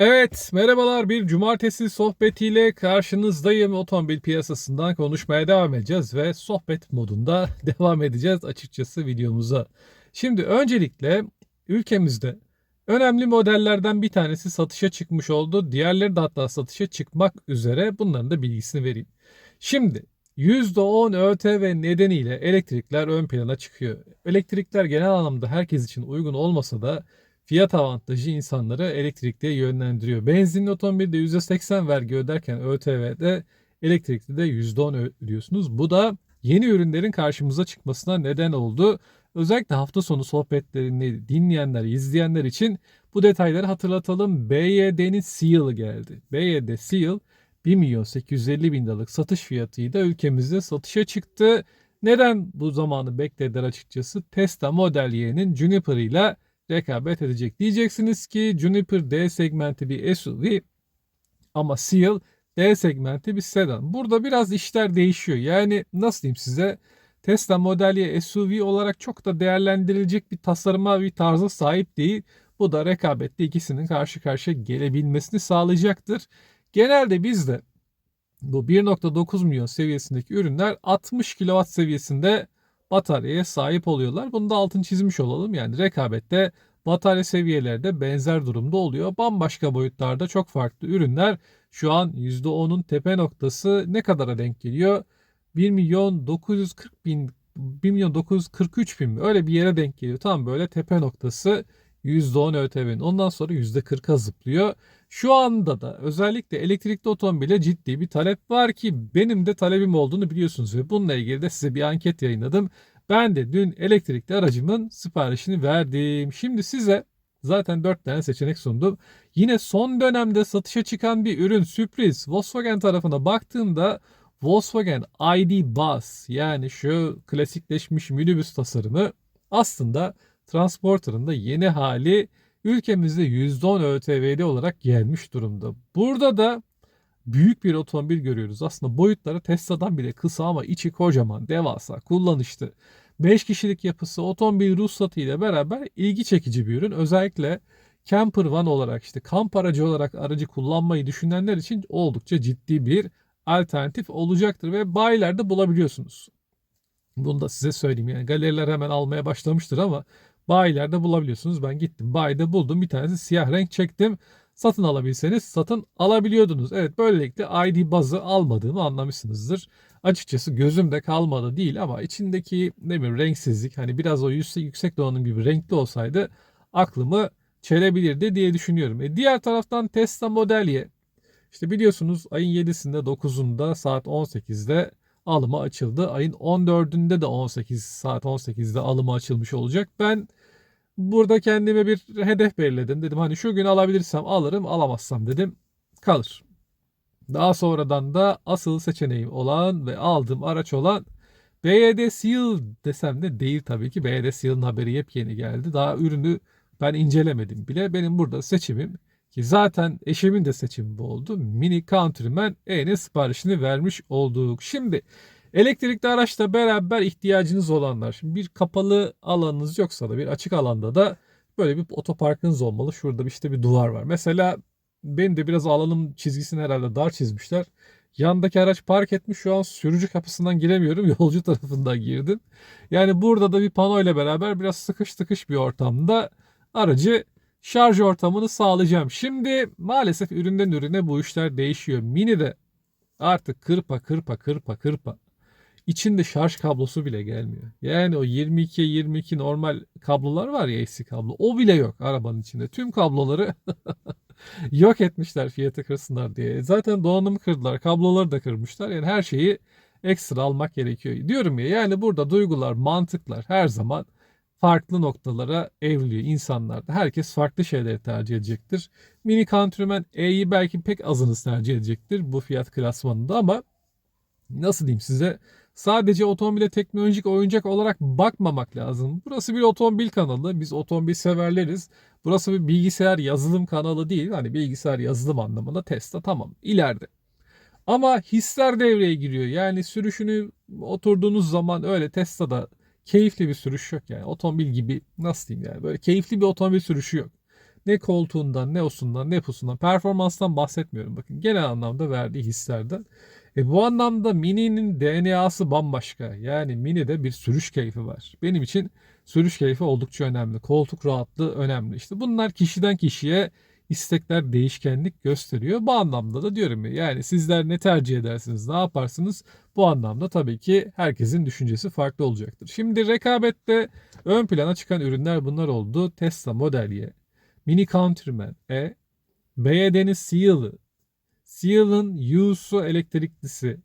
Evet, merhabalar. Bir cumartesi sohbetiyle karşınızdayım. Otomobil piyasasından konuşmaya devam edeceğiz ve sohbet modunda devam edeceğiz açıkçası videomuza. Şimdi öncelikle ülkemizde önemli modellerden bir tanesi satışa çıkmış oldu. Diğerleri de hatta satışa çıkmak üzere. Bunların da bilgisini vereyim. Şimdi %10 ÖTV nedeniyle elektrikler ön plana çıkıyor. Elektrikler genel anlamda herkes için uygun olmasa da fiyat avantajı insanları elektrikliye yönlendiriyor. Benzinli otomobilde %80 vergi öderken ÖTV'de elektrikli de %10 ödüyorsunuz. Bu da yeni ürünlerin karşımıza çıkmasına neden oldu. Özellikle hafta sonu sohbetlerini dinleyenler, izleyenler için bu detayları hatırlatalım. BYD'nin Seal'ı geldi. BYD Seal 1 milyon 850 bin liralık satış fiyatıyla ülkemizde satışa çıktı. Neden bu zamanı beklediler açıkçası? Tesla Model Y'nin Juniper ile rekabet edecek. Diyeceksiniz ki Juniper D segmenti bir SUV ama Seal D segmenti bir sedan. Burada biraz işler değişiyor. Yani nasıl diyeyim size? Tesla Model Y SUV olarak çok da değerlendirilecek bir tasarıma bir tarza sahip değil. Bu da rekabette ikisinin karşı karşıya gelebilmesini sağlayacaktır. Genelde bizde bu 1.9 milyon seviyesindeki ürünler 60 kW seviyesinde bataryaya sahip oluyorlar. Bunu da altını çizmiş olalım. Yani rekabette batarya seviyeleri de benzer durumda oluyor. Bambaşka boyutlarda çok farklı ürünler şu an %10'un tepe noktası ne kadara denk geliyor? 1 milyon 940 bin 1 milyon 943 bin mi? Öyle bir yere denk geliyor. Tam böyle tepe noktası %10 ÖTV'nin. Ondan sonra %40'a zıplıyor. Şu anda da özellikle elektrikli otomobile ciddi bir talep var ki benim de talebim olduğunu biliyorsunuz ve bununla ilgili de size bir anket yayınladım. Ben de dün elektrikli aracımın siparişini verdim. Şimdi size zaten 4 tane seçenek sundum. Yine son dönemde satışa çıkan bir ürün sürpriz. Volkswagen tarafına baktığımda Volkswagen ID Bus yani şu klasikleşmiş minibüs tasarımı aslında Transporter'ın da yeni hali ülkemizde %10 ÖTV'li olarak gelmiş durumda. Burada da büyük bir otomobil görüyoruz. Aslında boyutları Tesla'dan bile kısa ama içi kocaman, devasa, kullanışlı. 5 kişilik yapısı otomobil ruhsatı ile beraber ilgi çekici bir ürün. Özellikle camper van olarak işte kamp aracı olarak aracı kullanmayı düşünenler için oldukça ciddi bir alternatif olacaktır ve bayilerde bulabiliyorsunuz. Bunu da size söyleyeyim yani galeriler hemen almaya başlamıştır ama bayilerde bulabiliyorsunuz. Ben gittim bayide buldum bir tanesi siyah renk çektim. Satın alabilseniz satın alabiliyordunuz. Evet böylelikle ID bazı almadığımı anlamışsınızdır. Açıkçası gözümde kalmadı değil ama içindeki ne bileyim renksizlik hani biraz o yüksek, yüksek donanım gibi renkli olsaydı aklımı çelebilirdi diye düşünüyorum. E diğer taraftan Tesla Model Y. İşte biliyorsunuz ayın 7'sinde 9'unda saat 18'de alımı açıldı. Ayın 14'ünde de 18 saat 18'de alımı açılmış olacak. Ben burada kendime bir hedef belirledim. Dedim hani şu gün alabilirsem alırım, alamazsam dedim kalır. Daha sonradan da asıl seçeneğim olan ve aldığım araç olan BYD Seal desem de değil tabii ki. BYD Seal'ın haberi yepyeni geldi. Daha ürünü ben incelemedim bile. Benim burada seçimim ki zaten eşimin de seçimi bu oldu. Mini Countryman E'nin siparişini vermiş olduk. Şimdi elektrikli araçla beraber ihtiyacınız olanlar. Şimdi bir kapalı alanınız yoksa da bir açık alanda da böyle bir otoparkınız olmalı. Şurada işte bir duvar var. Mesela benim de biraz alanım çizgisini herhalde dar çizmişler. Yandaki araç park etmiş şu an sürücü kapısından giremiyorum. Yolcu tarafından girdim. Yani burada da bir pano ile beraber biraz sıkış tıkış bir ortamda aracı şarj ortamını sağlayacağım. Şimdi maalesef üründen ürüne bu işler değişiyor. Mini de artık kırpa kırpa kırpa kırpa. İçinde şarj kablosu bile gelmiyor. Yani o 22 22 normal kablolar var ya AC kablo. O bile yok arabanın içinde. Tüm kabloları yok etmişler fiyatı kırsınlar diye. Zaten donanımı kırdılar. Kabloları da kırmışlar. Yani her şeyi ekstra almak gerekiyor. Diyorum ya yani burada duygular, mantıklar her zaman farklı noktalara evriliyor insanlarda. Herkes farklı şeyleri tercih edecektir. Mini Countryman E'yi belki pek azınız tercih edecektir bu fiyat klasmanında ama nasıl diyeyim size sadece otomobile teknolojik oyuncak olarak bakmamak lazım. Burası bir otomobil kanalı. Biz otomobil severleriz. Burası bir bilgisayar yazılım kanalı değil. Hani bilgisayar yazılım anlamında Tesla tamam ileride. Ama hisler devreye giriyor. Yani sürüşünü oturduğunuz zaman öyle Tesla'da keyifli bir sürüş yok yani. Otomobil gibi nasıl diyeyim yani böyle keyifli bir otomobil sürüşü yok. Ne koltuğundan, ne osundan, ne pusundan, performanstan bahsetmiyorum. Bakın genel anlamda verdiği hislerden. E bu anlamda Mini'nin DNA'sı bambaşka. Yani Mini'de bir sürüş keyfi var. Benim için sürüş keyfi oldukça önemli. Koltuk rahatlığı önemli. İşte bunlar kişiden kişiye istekler değişkenlik gösteriyor. Bu anlamda da diyorum ya yani sizler ne tercih edersiniz, ne yaparsınız? Bu anlamda tabii ki herkesin düşüncesi farklı olacaktır. Şimdi rekabette ön plana çıkan ürünler bunlar oldu. Tesla Model Y, Mini Countryman E, BYD'nin Seal'ı, Seal'ın Yusu elektriklisi,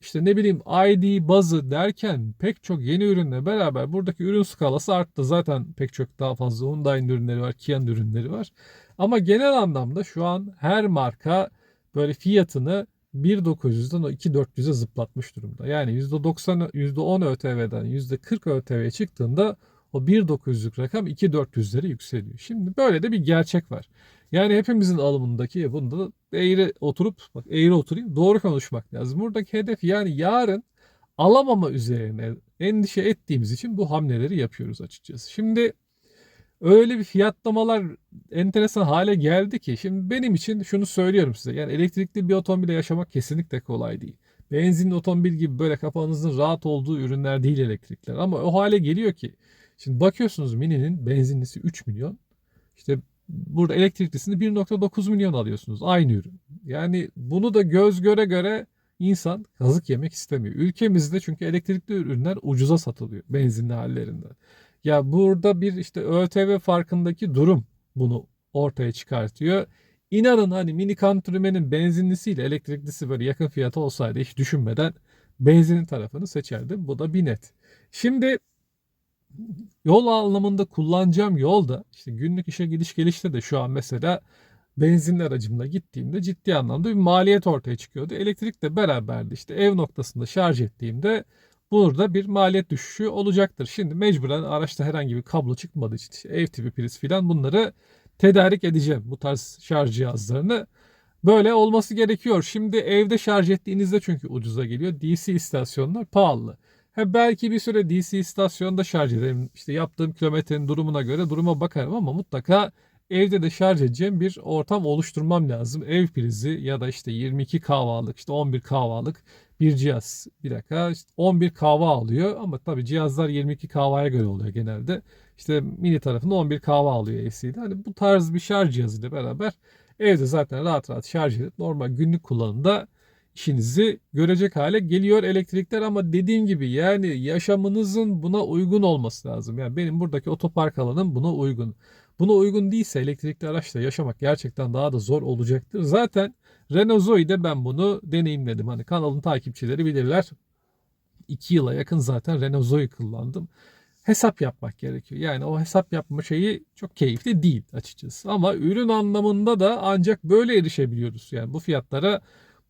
işte ne bileyim ID bazı derken pek çok yeni ürünle beraber buradaki ürün skalası arttı. Zaten pek çok daha fazla Hyundai'nin ürünleri var, Kia'nın ürünleri var. Ama genel anlamda şu an her marka böyle fiyatını 1.900'den o 2.400'e zıplatmış durumda. Yani %90, %10 ÖTV'den %40 ÖTV'ye çıktığında o 1.900'lük rakam 2.400'lere yükseliyor. Şimdi böyle de bir gerçek var. Yani hepimizin alımındaki bunda da eğri oturup bak eğri oturayım doğru konuşmak lazım. Buradaki hedef yani yarın alamama üzerine endişe ettiğimiz için bu hamleleri yapıyoruz açıkçası. Şimdi öyle bir fiyatlamalar enteresan hale geldi ki şimdi benim için şunu söylüyorum size. Yani elektrikli bir otomobile yaşamak kesinlikle kolay değil. Benzinli otomobil gibi böyle kafanızın rahat olduğu ürünler değil elektrikler. Ama o hale geliyor ki şimdi bakıyorsunuz Mini'nin benzinlisi 3 milyon. İşte burada elektriklisini 1.9 milyon alıyorsunuz. Aynı ürün. Yani bunu da göz göre göre insan kazık yemek istemiyor. Ülkemizde çünkü elektrikli ürünler ucuza satılıyor benzinli hallerinde. Ya burada bir işte ÖTV farkındaki durum bunu ortaya çıkartıyor. İnanın hani Mini Countryman'in benzinlisiyle elektriklisi böyle yakın fiyata olsaydı hiç düşünmeden benzinin tarafını seçerdim. Bu da bir net. Şimdi yol anlamında kullanacağım yolda işte günlük işe gidiş gelişte de şu an mesela benzinli aracımla gittiğimde ciddi anlamda bir maliyet ortaya çıkıyordu. Elektrikle beraberdi işte ev noktasında şarj ettiğimde burada bir maliyet düşüşü olacaktır. Şimdi mecburen araçta herhangi bir kablo çıkmadığı için işte ev tipi priz filan bunları tedarik edeceğim. Bu tarz şarj cihazlarını. Böyle olması gerekiyor. Şimdi evde şarj ettiğinizde çünkü ucuza geliyor. DC istasyonlar pahalı. Ha belki bir süre DC istasyonda şarj ederim. İşte yaptığım kilometrenin durumuna göre duruma bakarım ama mutlaka evde de şarj edeceğim bir ortam oluşturmam lazım. Ev prizi ya da işte 22 kahvalık işte 11 kahvalık bir cihaz. Bir dakika işte 11 kahva alıyor ama tabii cihazlar 22 kahvaya göre oluyor genelde. İşte mini tarafında 11 kahva alıyor AC'de. Hani bu tarz bir şarj cihazıyla beraber evde zaten rahat rahat şarj edip normal günlük kullanımda işinizi görecek hale geliyor elektrikler ama dediğim gibi yani yaşamınızın buna uygun olması lazım. Yani benim buradaki otopark alanım buna uygun. Buna uygun değilse elektrikli araçla yaşamak gerçekten daha da zor olacaktır. Zaten Renault Zoe'de ben bunu deneyimledim. Hani kanalın takipçileri bilirler. 2 yıla yakın zaten Renault Zoe kullandım. Hesap yapmak gerekiyor. Yani o hesap yapma şeyi çok keyifli değil açıkçası. Ama ürün anlamında da ancak böyle erişebiliyoruz. Yani bu fiyatlara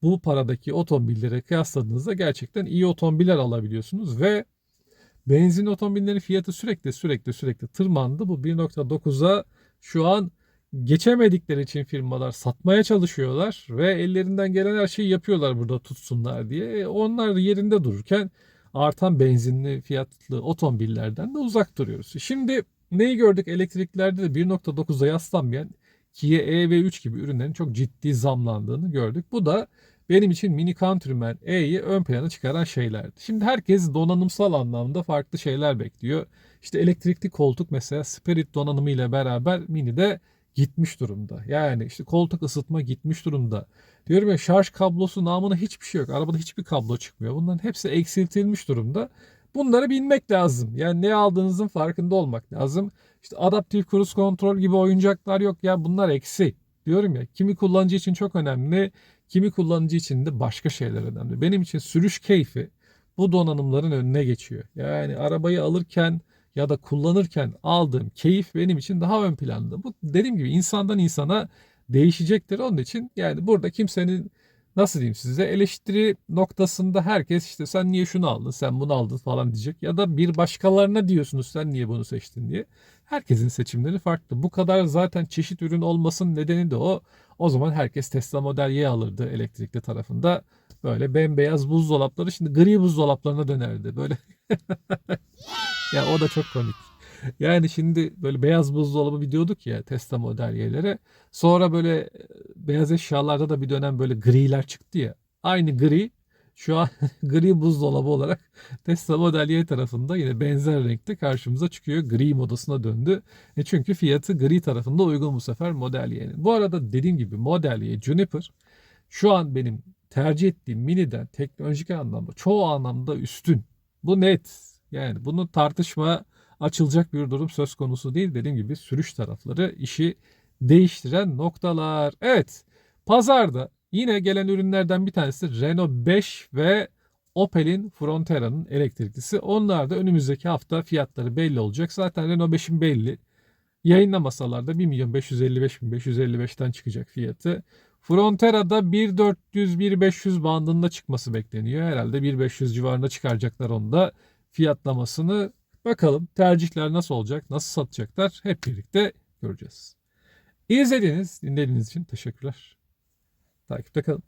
bu paradaki otomobillere kıyasladığınızda gerçekten iyi otomobiller alabiliyorsunuz ve benzin otomobillerin fiyatı sürekli sürekli sürekli tırmandı. Bu 1.9'a şu an geçemedikleri için firmalar satmaya çalışıyorlar ve ellerinden gelen her şeyi yapıyorlar burada tutsunlar diye. E, onlar yerinde dururken artan benzinli fiyatlı otomobillerden de uzak duruyoruz. Şimdi neyi gördük elektriklerde de 1.9'a yaslanmayan Kia E ve 3 gibi ürünlerin çok ciddi zamlandığını gördük. Bu da benim için Mini Countryman E'yi ön plana çıkaran şeylerdi. Şimdi herkes donanımsal anlamda farklı şeyler bekliyor. İşte elektrikli koltuk mesela Spirit donanımı ile beraber Mini'de gitmiş durumda. Yani işte koltuk ısıtma gitmiş durumda. Diyorum ya şarj kablosu namına hiçbir şey yok. Arabada hiçbir kablo çıkmıyor. Bunların hepsi eksiltilmiş durumda. Bunları bilmek lazım. Yani ne aldığınızın farkında olmak lazım. İşte adaptif cruise control gibi oyuncaklar yok ya bunlar eksi. Diyorum ya kimi kullanıcı için çok önemli, kimi kullanıcı için de başka şeyler önemli. Benim için sürüş keyfi bu donanımların önüne geçiyor. Yani arabayı alırken ya da kullanırken aldığım keyif benim için daha ön planda. Bu dediğim gibi insandan insana değişecektir. Onun için yani burada kimsenin nasıl diyeyim size eleştiri noktasında herkes işte sen niye şunu aldın sen bunu aldın falan diyecek. Ya da bir başkalarına diyorsunuz sen niye bunu seçtin diye. Herkesin seçimleri farklı. Bu kadar zaten çeşit ürün olmasının nedeni de o. O zaman herkes Tesla Model Y alırdı elektrikli tarafında. Böyle bembeyaz buzdolapları şimdi gri buzdolaplarına dönerdi. Böyle ya o da çok komik. Yani şimdi böyle beyaz buzdolabı bir diyorduk ya Tesla Model Y'lere. Sonra böyle e, beyaz eşyalarda da bir dönem böyle griler çıktı ya. Aynı gri şu an gri buzdolabı olarak Tesla Model Y tarafında yine benzer renkte karşımıza çıkıyor. Gri modasına döndü. E çünkü fiyatı gri tarafında uygun bu sefer Model Y'nin. Bu arada dediğim gibi Model Y Juniper şu an benim tercih ettiğim miniden teknolojik anlamda çoğu anlamda üstün. Bu net. Yani bunu tartışma açılacak bir durum söz konusu değil. Dediğim gibi sürüş tarafları işi değiştiren noktalar. Evet pazarda yine gelen ürünlerden bir tanesi Renault 5 ve Opel'in Frontera'nın elektriklisi. Onlar da önümüzdeki hafta fiyatları belli olacak. Zaten Renault 5'in belli. Yayınlamasalar da 1 milyon 555 bin 555'ten çıkacak fiyatı. Frontera'da 1.400-1.500 bandında çıkması bekleniyor. Herhalde 1.500 civarında çıkaracaklar onu da fiyatlamasını. Bakalım tercihler nasıl olacak, nasıl satacaklar hep birlikte göreceğiz. İzlediğiniz, dinlediğiniz için teşekkürler. Takipte kalın.